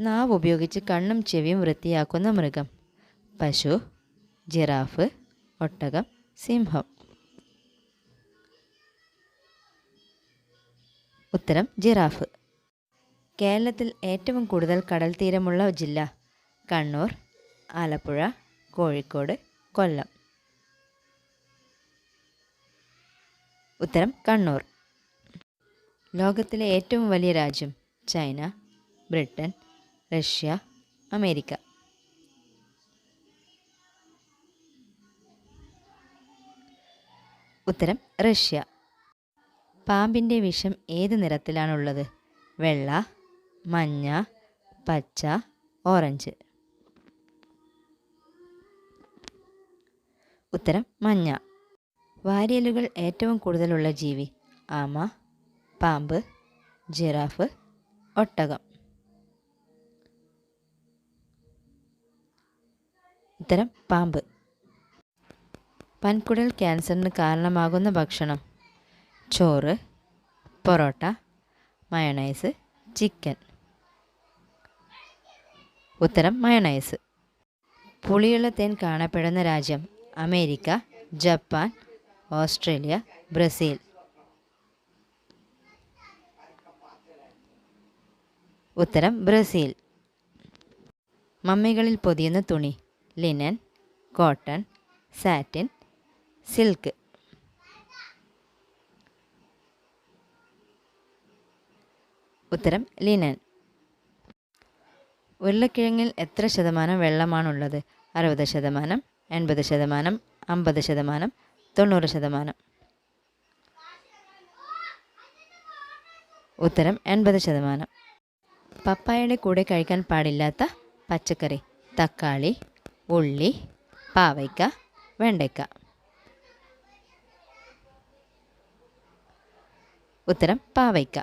നാവ് ഉപയോഗിച്ച് കണ്ണും ചെവിയും വൃത്തിയാക്കുന്ന മൃഗം. പശു ജിറാഫ് ഒട്ടകം സിംഹം. ഉത്തരം ജിറാഫ്. കേരളത്തിൽ ഏറ്റവും കൂടുതൽ കടൽ തീരമുള്ള ജില്ല കണ്ണൂർ ആലപ്പുഴ കോഴിക്കോട് കൊല്ലം. ഉത്തരം കണ്ണൂർ. ലോകത്തിലെ ഏറ്റവും വലിയ രാജ്യം ചൈന ബ്രിട്ടൻ റഷ്യ അമേരിക്ക. ഉത്തരം റഷ്യ. പാമ്പിന്റെ വിഷം ഏത് നിറത്തിലാണുള്ളത്? വെള്ള മഞ്ഞ പച്ച ഓറഞ്ച്. ഉത്തരം മഞ്ഞ. വാരിയലുകൾ ഏറ്റവും കൂടുതലുള്ള ജീവി ആമ പാമ്പ് ജിറാഫ് ഒട്ടകം. ഉത്തരം പാമ്പ്. പൻകുടൽ ക്യാൻസറിന് കാരണമാകുന്ന ഭക്ഷണം. ചോറ് പൊറോട്ട മയണൈസ് ചിക്കൻ. ഉത്തരം മയണൈസ്. പുളിയുള്ള തേൻ കാണപ്പെടുന്ന രാജ്യം അമേരിക്ക ജപ്പാൻ ഓസ്ട്രേലിയ ബ്രസീൽ. ഉത്തരം ബ്രസീൽ. മമ്മികളിൽ പൊതിയുന്ന തുണി. Linen cotton satin silk. ഉത്തരം ലിനൻ. ഉരുളക്കിഴങ്ങിൽ എത്ര ശതമാനം വെള്ളമാണുള്ളത്? അറുപത് ശതമാനം എൺപത് ശതമാനം അമ്പത് ശതമാനം തൊണ്ണൂറ് ശതമാനം. ഉത്തരം എൺപത് ശതമാനം. പപ്പായയുടെ കൂടെ കഴിക്കാൻ പാടില്ലാത്ത പച്ചക്കറി തക്കാളി ഉള്ളി പാവയ്ക്ക വെണ്ടയ്ക്ക. ഉത്തരം പാവയ്ക്ക.